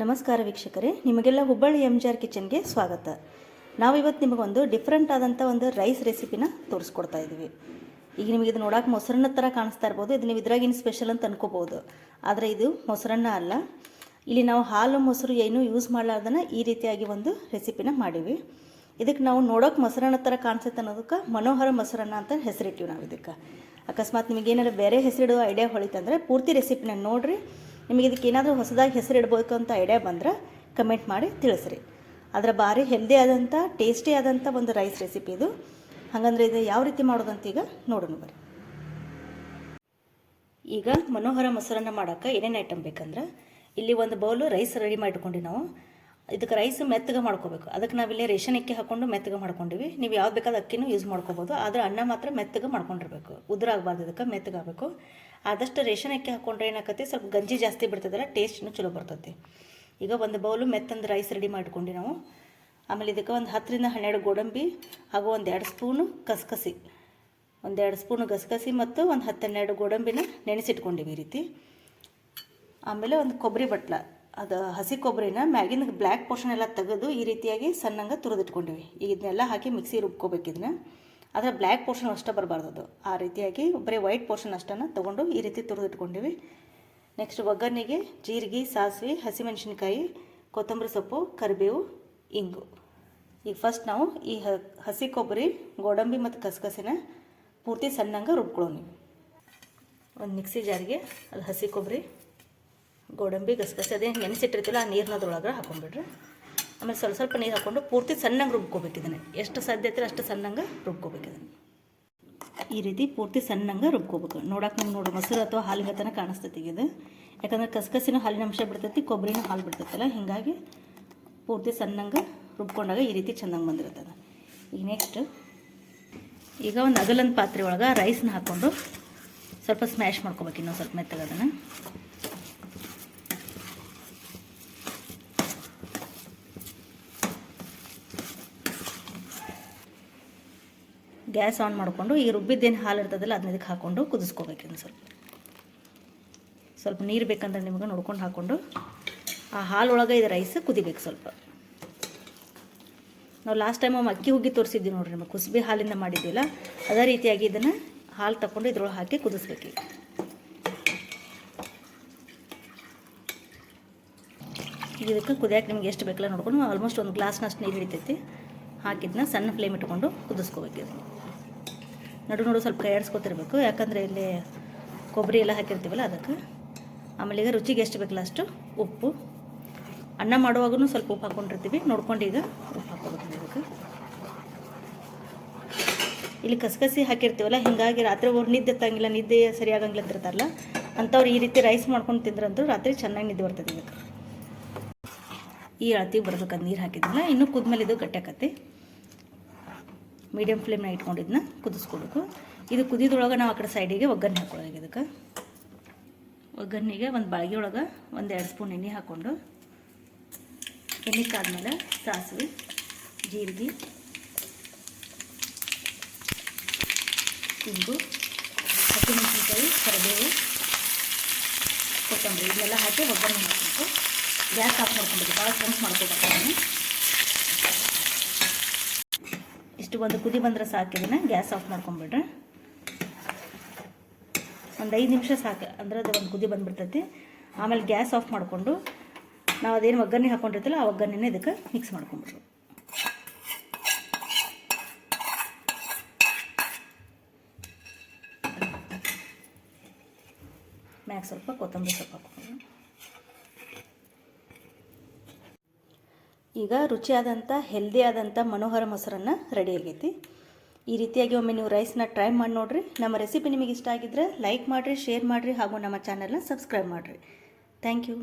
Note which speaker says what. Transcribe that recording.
Speaker 1: ನಮಸ್ಕಾರ ವೀಕ್ಷಕರೇ, ನಿಮಗೆಲ್ಲ ಹುಬ್ಬಳ್ಳಿ ಎಂ ಜಿ ಆರ್ ಕಿಚನ್ಗೆ ಸ್ವಾಗತ. ನಾವಿವತ್ತು ನಿಮಗೊಂದು ಡಿಫ್ರೆಂಟ್ ಆದಂಥ ಒಂದು ರೈಸ್ ರೆಸಿಪಿನ ತೋರಿಸ್ಕೊಡ್ತಾ ಇದ್ದೀವಿ ಈಗ ನಿಮಗೆ ಇದು ನೋಡೋಕೆ ಮೊಸರನ್ನ ಥರ ಕಾಣಿಸ್ತಾ ಇರ್ಬೋದು, ಇದು ನೀವು ಇದ್ರಾಗಿನ ಸ್ಪೆಷಲ್ ಅಂತ ಅನ್ಕೋಬೋದು ಆದರೆ ಇದು ಮೊಸರನ್ನ ಅಲ್ಲ. ಇಲ್ಲಿ ನಾವು ಹಾಲು, ಮೊಸರು ಏನು ಯೂಸ್ ಮಾಡಲಾರ್ದನ್ನ ಈ ರೀತಿಯಾಗಿ ಒಂದು ರೆಸಿಪಿನ ಮಾಡೀವಿ. ಇದಕ್ಕೆ ನಾವು ನೋಡೋಕೆ ಮೊಸರನ್ನ ಥರ ಕಾಣಿಸುತ್ತೆ ಅನ್ನೋದಕ್ಕೆ ಮನೋಹರ ಮೊಸರನ್ನ ಅಂತ ಹೆಸರಿಟ್ಟಿವಿ ನಾವು ಇದಕ್ಕೆ ಅಕಸ್ಮಾತ್ ನಿಮಗೆ ಏನಾದ್ರು ಬೇರೆ ಹೆಸರಿಡೋ ಐಡಿಯಾ ಹೊಳಿತಂದರೆ ಪೂರ್ತಿ ರೆಸಿಪಿನ ನೋಡಿರಿ. ನಿಮಗೆ ಇದಕ್ಕೆ ಏನಾದರೂ ಹೊಸದಾಗಿ ಹೆಸರು ಇಡಬೇಕು ಅಂತ ಐಡಿಯಾ ಬಂದ್ರೆ ಕಮೆಂಟ್ ಮಾಡಿ ತಿಳಿಸ್ರಿ. ಅದರ ಭಾರಿ ಹೆಲ್ದಿ ಆದಂಥ ಟೇಸ್ಟಿ ಆದಂಥ ಒಂದು ರೈಸ್ ರೆಸಿಪಿ ಇದು. ಹಾಗಂದ್ರೆ ಇದು ಯಾವ ರೀತಿ ಮಾಡೋದಂತ ಈಗ ನೋಡೋಣ ಬರ್ರಿ ಈಗ ಮನೋಹರ ಮೊಸರನ್ನ ಮಾಡೋಕ್ಕೆ ಏನೇನು ಐಟಮ್ ಬೇಕಂದ್ರೆ, ಇಲ್ಲಿ ಒಂದು ಬೌಲು ರೈಸ್ ರೆಡಿ ಮಾಡಿಟ್ಕೊಂಡು ನಾವು. ಇದಕ್ಕೆ ರೈಸ್ ಮೆತ್ತಗೆ ಮಾಡ್ಕೋಬೇಕು. ಅದಕ್ಕೆ ನಾವಿಲ್ಲಿ ರೇಷನ್ ಅಕ್ಕಿ ಹಾಕ್ಕೊಂಡು ಮೆತ್ತಗೆ ಮಾಡ್ಕೊಂಡಿವಿ. ನೀವು ಯಾವ್ದು ಬೇಕಾದ ಅಕ್ಕಿನೂ ಯೂಸ್ ಮಾಡ್ಕೋಬೋದು. ಆದರೆ ಅನ್ನ ಮಾತ್ರ ಮೆತ್ತಗೆ ಮಾಡ್ಕೊಂಡಿರ್ಬೇಕು. ಉದುರಾಗಬಾರ್ದು ಇದಕ್ಕೆ ಮೆತ್ತಗೆ ಆಗಬೇಕು ಆದಷ್ಟು ರೇಷನ್ ಅಕ್ಕಿ ಹಾಕ್ಕೊಂಡ್ರೆ ಏನಾಕತಿ ಸ್ವಲ್ಪ ಗಂಜಿ ಜಾಸ್ತಿ ಬಿಡ್ತದಲ್ಲ ಟೇಸ್ಟ್ನು ಚಲೋ ಬರ್ತೈತಿ ಈಗ ಒಂದು ಬೌಲು ಮೆತ್ತಂದು ರೈಸ್ ರೆಡಿ ಮಾಡ್ಕೊಂಡು ನಾವು. ಆಮೇಲೆ ಇದಕ್ಕೆ ಒಂದು ಹತ್ತರಿಂದ ಹನ್ನೆರಡು ಗೋಡಂಬಿ, ಹಾಗೂ ಒಂದು ಎರಡು ಸ್ಪೂನು ಕಸಕಸಿ ಒಂದೆರಡು ಸ್ಪೂನು ಗಸಗಸಿ ಮತ್ತು ಒಂದು ಹತ್ತು ಹನ್ನೆರಡು ಗೋಡಂಬಿನ ನೆನೆಸಿಟ್ಕೊಂಡಿವಿ ಈ ರೀತಿ. ಆಮೇಲೆ ಒಂದು ಕೊಬ್ಬರಿ ಬಟ್ಲ, ಅದು ಹಸಿ ಕೊಬ್ಬರಿನ ಮ್ಯಾಗಿನ ಬ್ಲ್ಯಾಕ್ ಪೋರ್ಷನ್ ಎಲ್ಲ ತೆಗೆದು ಈ ರೀತಿಯಾಗಿ ಸಣ್ಣಂಗೆ ತುರಿದಿಟ್ಕೊಂಡಿವಿ. ಈಗ ಇದನ್ನೆಲ್ಲ ಹಾಕಿ ಮಿಕ್ಸಿ ರುಬ್ಕೋಬೇಕು ಇದನ್ನ. ಆದರೆ ಬ್ಲ್ಯಾಕ್ ಪೋರ್ಷನ್ ಅಷ್ಟೇ ಬರಬಾರ್ದು ಅದು. ಆ ರೀತಿಯಾಗಿ ಬರೀ ವೈಟ್ ಪೋರ್ಷನ್ ಅಷ್ಟನ್ನು ತೊಗೊಂಡು ಈ ರೀತಿ ತುರಿದಿಟ್ಕೊಂಡಿವಿ. ನೆಕ್ಸ್ಟ್ ಒಗ್ಗರಣೆಗೆ ಜೀರಿಗೆ, ಸಾಸಿವೆ, ಹಸಿಮೆಣಸಿನ್ಕಾಯಿ, ಕೊತ್ತಂಬರಿ ಸೊಪ್ಪು, ಕರಿಬೇವು, ಇಂಗು. ಈಗ ಫಸ್ಟ್ ನಾವು ಈ ಹಸಿ ಕೊಬ್ಬರಿ, ಗೋಡಂಬಿ ಮತ್ತು ಕಸಕಸಿನ ಪೂರ್ತಿ ಸಣ್ಣಂಗೆ ರುಬ್ಕೊಳ್ಳೋಣ ಒಂದು ಮಿಕ್ಸಿ ಜಾರಿಗೆ ಅದು ಹಸಿ ಕೊಬ್ಬರಿ, ಗೋಡಂಬಿ ಗಸಗಸೆ ಅದೇ ನೆನೆಸಿಟ್ಟಿರ್ತಿಲ್ಲ ಆ ನೀರಿನದ್ರೊಳಗೆ ಹಾಕೊಂಡ್ಬಿಡ್ರಿ. ಆಮೇಲೆ ಸ್ವಲ್ಪ ಸ್ವಲ್ಪ ನೀರು ಹಾಕ್ಕೊಂಡು ಪೂರ್ತಿ ಸಣ್ಣಂಗೆ ರುಬ್ಕೋಬೇಕು ಇದನ್ನು ಎಷ್ಟು ಸಾಧ್ಯ ಐತೆ ಅಷ್ಟು ಸಣ್ಣಂಗೆ ರುಬ್ಕೋಬೇಕು ಇದನ್ನು ಈ ರೀತಿ ಪೂರ್ತಿ ಸಣ್ಣಂಗೆ ರುಬ್ಕೋಬೇಕು. ನೋಡೋಕೆ ನಮ್ಗೆ ನೋಡು, ಮೊಸರು ಅಥವಾ ಹಾಲಿನ ತನಕ ಕಾಣಿಸ್ತೈತಿ ಇದು. ಯಾಕಂದ್ರೆ ಕಸಕಸಿನ ಹಾಲಿನ ಅಂಶ ಬಿಡ್ತೈತಿ, ಕೊಬ್ಬರಿನೂ ಹಾಲು ಬಿಡ್ತೈತಲ್ಲ, ಹೀಗಾಗಿ ಪೂರ್ತಿ ಸಣ್ಣಂಗೆ ರುಬ್ಕೊಂಡಾಗ ಈ ರೀತಿ ಚೆಂದಂಗೆ ಬಂದಿರ್ತದೆ ಈಗ ನೆಕ್ಸ್ಟ್ ಈಗ ಒಂದು ಅಗಲಂದು ಪಾತ್ರೆ ಒಳಗೆ ರೈಸ್ನ ಹಾಕ್ಕೊಂಡು ಸ್ವಲ್ಪ ಸ್ಮ್ಯಾಶ್ ಮಾಡ್ಕೋಬೇಕು ಇನ್ನೊಂದು ಸ್ವಲ್ಪ ಮೆತ್ತಗೆ ಅದನ್ನು ಗ್ಯಾಸ್ ಆನ್ ಮಾಡಿಕೊಂಡು ಈ ರುಬ್ಬಿದ್ದೇನು ಹಾಲು ಇರ್ತದಲ್ಲ ಅದನ್ನ ಇದಕ್ಕೆ ಹಾಕ್ಕೊಂಡು ಕುದಿಸ್ಕೋಬೇಕು ಸ್ವಲ್ಪ. ಸ್ವಲ್ಪ ನೀರು ಬೇಕಂದ್ರೆ ನಿಮಗೆ ನೋಡ್ಕೊಂಡು ಹಾಕ್ಕೊಂಡು ಆ ಹಾಲೊಳಗೆ ಇದು ರೈಸ್ ಕುದಿಬೇಕು ಸ್ವಲ್ಪ. ನಾವು ಲಾಸ್ಟ್ ಟೈಮ್ ಅಕ್ಕಿ ಹುಗ್ಗಿ ತೋರಿಸಿದ್ವಿ ನೋಡ್ರಿ ನಿಮಗೆ, ಕುಸುಬಿ ಹಾಲಿಂದ ಮಾಡಿದ್ದಿಲ್ಲ, ಅದೇ ರೀತಿಯಾಗಿ ಇದನ್ನು ಹಾಲು ತಗೊಂಡು ಇದ್ರೊಳಗೆ ಹಾಕಿ ಕುದಿಸ್ಬೇಕು ಈಗ ಇದಕ್ಕೆ ಕುದಿಯಕ್ಕೆ ನಿಮ್ಗೆ ಎಷ್ಟು ಬೇಕಲ್ಲ ನೋಡ್ಕೊಂಡು, ಆಲ್ಮೋಸ್ಟ್ ಒಂದು ಗ್ಲಾಸ್ನಷ್ಟು ನೀರು ಹಿಡಿತೈತಿ, ಹಾಕಿದ್ನ ಸಣ್ಣ ಫ್ಲೇಮ್ ಇಟ್ಕೊಂಡು ಕುದಿಸ್ಕೋಬೇಕು ನಡು ನಡು ಸ್ವಲ್ಪ ಕೈ ಆಡಿಸ್ಕೊತಿರ್ಬೇಕು. ಯಾಕಂದರೆ ಇಲ್ಲಿ ಕೊಬ್ಬರಿ ಎಲ್ಲ ಹಾಕಿರ್ತೀವಲ್ಲ ಅದಕ್ಕೆ. ಆಮೇಲೆ ಈಗ ರುಚಿಗೆ ಎಷ್ಟು ಬೇಕಲ್ಲ ಅಷ್ಟು? ಉಪ್ಪು. ಅನ್ನ ಮಾಡುವಾಗೂ ಸ್ವಲ್ಪ ಉಪ್ಪು ಹಾಕ್ಕೊಂಡಿರ್ತೀವಿ ನೋಡ್ಕೊಂಡು ಈಗ ಉಪ್ಪು ಹಾಕೋಬೇಕು ಅದಕ್ಕೆ ಇಲ್ಲಿ ಕಸಕಸಿ ಹಾಕಿರ್ತೀವಲ್ಲ, ಹೀಗಾಗಿ ರಾತ್ರಿ ಅವ್ರು ನಿದ್ದೆ ಎತ್ತಂಗಿಲ್ಲ ನಿದ್ದೆ ಸರಿಯಾಗಂಗಿಲ್ಲ ಅಂತಿರ್ತಾರಲ್ಲ ಅಂಥವ್ರು ಈ ರೀತಿ ರೈಸ್ ಮಾಡ್ಕೊಂಡು ತಿಂದ್ರಂತೂ ರಾತ್ರಿ ಚೆನ್ನಾಗಿ ನಿದ್ದೆ ಬರ್ತದೆ ಇದಕ್ಕೆ. ಈ ಅಳತಿಗೆ ಬರ್ಬೇಕಾದ ನೀರು ಹಾಕಿದ್ದಿಲ್ಲ ಇನ್ನೂ ಕುದ್ಮೇಲೆ ಇದು ಗಟ್ಟಿ ಮೀಡಿಯಮ್ ಫ್ಲೇಮ್ನ ಇಟ್ಕೊಂಡಿದ್ನ ಕುದಿಸ್ಕೊಬೇಕು. ಇದು ಕುದಿದೊಳಗೆ ನಾವು ಆ ಕಡೆ ಸೈಡಿಗೆ ಒಗ್ಗರಣೆ ಹಾಕೊಳ್ಳೋದು ಇದಕ್ಕೆ. ಒಗ್ಗರಣೆಗೆ ಒಂದು ಬಾಳಿಗೆ ಒಳಗೆ ಒಂದು ಎರಡು ಸ್ಪೂನ್ ಎಣ್ಣೆ ಹಾಕ್ಕೊಂಡು. ಎಣ್ಣೆ ಕಾದ್ಮೇಲೆ ಸಾಸಿವೆ, ಜೀರಿಗೆ, ಇಂಗು, ಹಸಿಮೆಣಸಿನ್ಕಾಯಿ, ಕರಿಬೇವು, ಕೊತ್ತಂಬರಿ, ಇದನ್ನೆಲ್ಲ ಹಾಕಿ ಒಗ್ಗರಣೆ ಹಾಕಬೇಕು ಗ್ಯಾಸ್ ಆಫ್ ಮಾಡ್ಕೊಂಡಿದ್ದೆ, ಭಾಳ ಕೆಂಪು ಮಾಡ್ಕೋಬೇಕು ಅದನ್ನು ಇಷ್ಟು ಒಂದು ಕುದಿ ಬಂದರೆ ಸಾಕಿದನ್ನ ಗ್ಯಾಸ್ ಆಫ್ ಮಾಡ್ಕೊಂಬಿಡ್ರೆ. ಒಂದು ಐದು ನಿಮಿಷ ಸಾಕು, ಅಂದರೆ ಅದು ಒಂದು ಕುದಿ ಬಂದುಬಿಡ್ತೈತಿ. ಆಮೇಲೆ ಗ್ಯಾಸ್ ಆಫ್ ಮಾಡಿಕೊಂಡು ನಾವು ಅದೇನು ಒಗ್ಗರಣೆ ಹಾಕ್ಕೊಂಡಿರ್ತಲ್ಲ ಆ ಒಗ್ಗರಣೆನೇ ಇದಕ್ಕೆ ಮಿಕ್ಸ್ ಮಾಡ್ಕೊಂಬಿಡ್ರು. ಮ್ಯಾಗ ಸ್ವಲ್ಪ ಕೊತ್ತಂಬರಿ ಸೊಪ್ಪು ಹಾಕ್ಕೊಂಡು ಈಗ ರುಚಿಯಾದಂಥ ಹೆಲ್ದಿ ಆದಂಥ ಮನೋಹರ ಮೊಸರನ್ನು ರೆಡಿ ಆಗೈತಿ. ಈ ರೀತಿಯಾಗಿ ಒಮ್ಮೆ ನೀವು ರೈಸ್ನ ಟ್ರೈ ಮಾಡಿ ನೋಡಿರಿ. ನಮ್ಮ ರೆಸಿಪಿ ನಿಮಗೆ ಇಷ್ಟ ಆಗಿದ್ರೆ ಲೈಕ್ ಮಾಡಿರಿ ಶೇರ್ ಮಾಡಿರಿ ಹಾಗೂ ನಮ್ಮ ಚಾನಲ್ನ ಸಬ್ಸ್ಕ್ರೈಬ್ ಮಾಡಿರಿ. Thank you